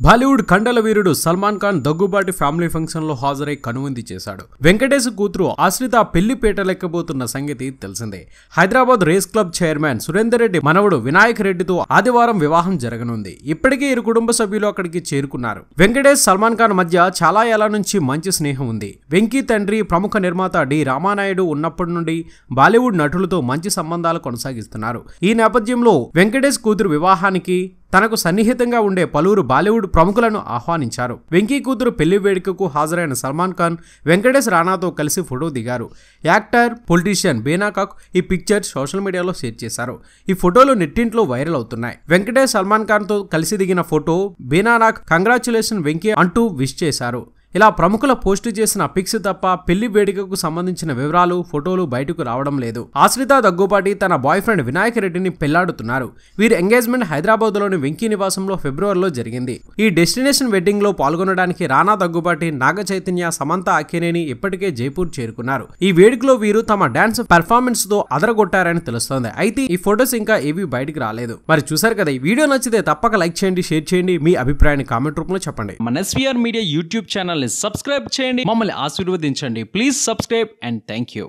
బాలీవుడ్ కండల వీరుడు సల్మాన్ ఖాన్ దగ్గుబాటి ఫ్యామిలీ ఫంక్షన్లో హాజరై కనువింది చేశాడు. వెంకటేష్ కూతురు ఆశ్రిత పెళ్ళి పీటలెక్కబోతున్న సంగతి తెలిసిందే. Hyderabad race club chairman Surender Reddy మనవడు వినాయక్ రెడ్డితో ఆదివారం వివాహం జరగనుంది. ఇప్పటికే ఇరు కుటుంబ సభ్యులు అక్కడికి చేరుకున్నారు. వెంకటేష్ సల్మాన్ ఖాన్ మధ్య చాలా ఏళ్ళ నుంచి మంచి స్నేహం ఉంది. వెంకీ తండ్రి ప్రముఖ నిర్మాత డి. రామానాయుడు ఉన్నప్పటి నుండి బాలీవుడ్ నటులతో మంచి సంబంధాలు కొనసాగిస్తున్నారు. ఈ నేపథ్యంలో వెంకటేష్ కూతురు వివాహానికి తనకు సన్నిహితంగా ఉండే పలువురు బాలీవుడ్ ప్రముఖులను ఆహ్వానించారు. వెంకీ కూతురు పెళ్ళి వేడుకకు హాజరైన సల్మాన్ ఖాన్ వెంకటేష్ రానాతో కలిసి ఫోటో దిగారు. యాక్టర్ పొలిటీషియన్ బేనాకాక్ ఈ పిక్చర్ సోషల్ మీడియాలో షేర్ చేశారు. ఈ ఫోటోలు నెట్టింట్లో వైరల్ అవుతున్నాయి. వెంకటేష్ సల్మాన్ ఖాన్తో కలిసి దిగిన ఫోటో బేనానాక్ కంగ్రాచులేషన్ వెంకీ అంటూ విష్ చేశారు. ఇలా ప్రముఖుల పోస్టు చేసిన పిక్స్ తప్ప పెళ్ళి వేడుకకు సంబంధించిన వివరాలు ఫోటోలు బయటకు రావడం లేదు. ఆశ్రిత దగ్గుపాటి తన బాయ్ ఫ్రెండ్ వినాయక్ రెడ్డిని పెళ్ళాడుతున్నారు. వీరి ఎంగేజ్మెంట్ హైదరాబాద్లోని వెంకీ నివాసంలో ఫిబ్రవరిలో జరిగింది. ఈ డెస్టినేషన్ వెడ్డింగ్లో పాల్గొనడానికి రానా దగ్గుబాటి నాగ చైతన్య సమంత అక్కినేని ఇప్పటికే జైపూర్ చేరుకున్నారు. ఈ వేడుకలో వీరు తమ డాన్స్ పెర్ఫార్మెన్స్తో అదరగొట్టారని తెలుస్తోంది. అయితే ఈ ఫొటోస్ ఇంకా ఏవి బయటకు రాలేదు. మరి చూసారు కదా ఈ వీడియో నచ్చితే తప్పక లైక్ చేయండి షేర్ చేయండి. మీ అభిప్రాయాన్ని కామెంట్ రూపంలో చెప్పండి. మన ఎస్వీఆర్ మీడియా యూట్యూబ్ ఛానల్ ఛానల్ని సబ్స్క్రైబ్ చేయండి. మమ్మల్ని ఆశీర్వదించండి. Please subscribe and thank you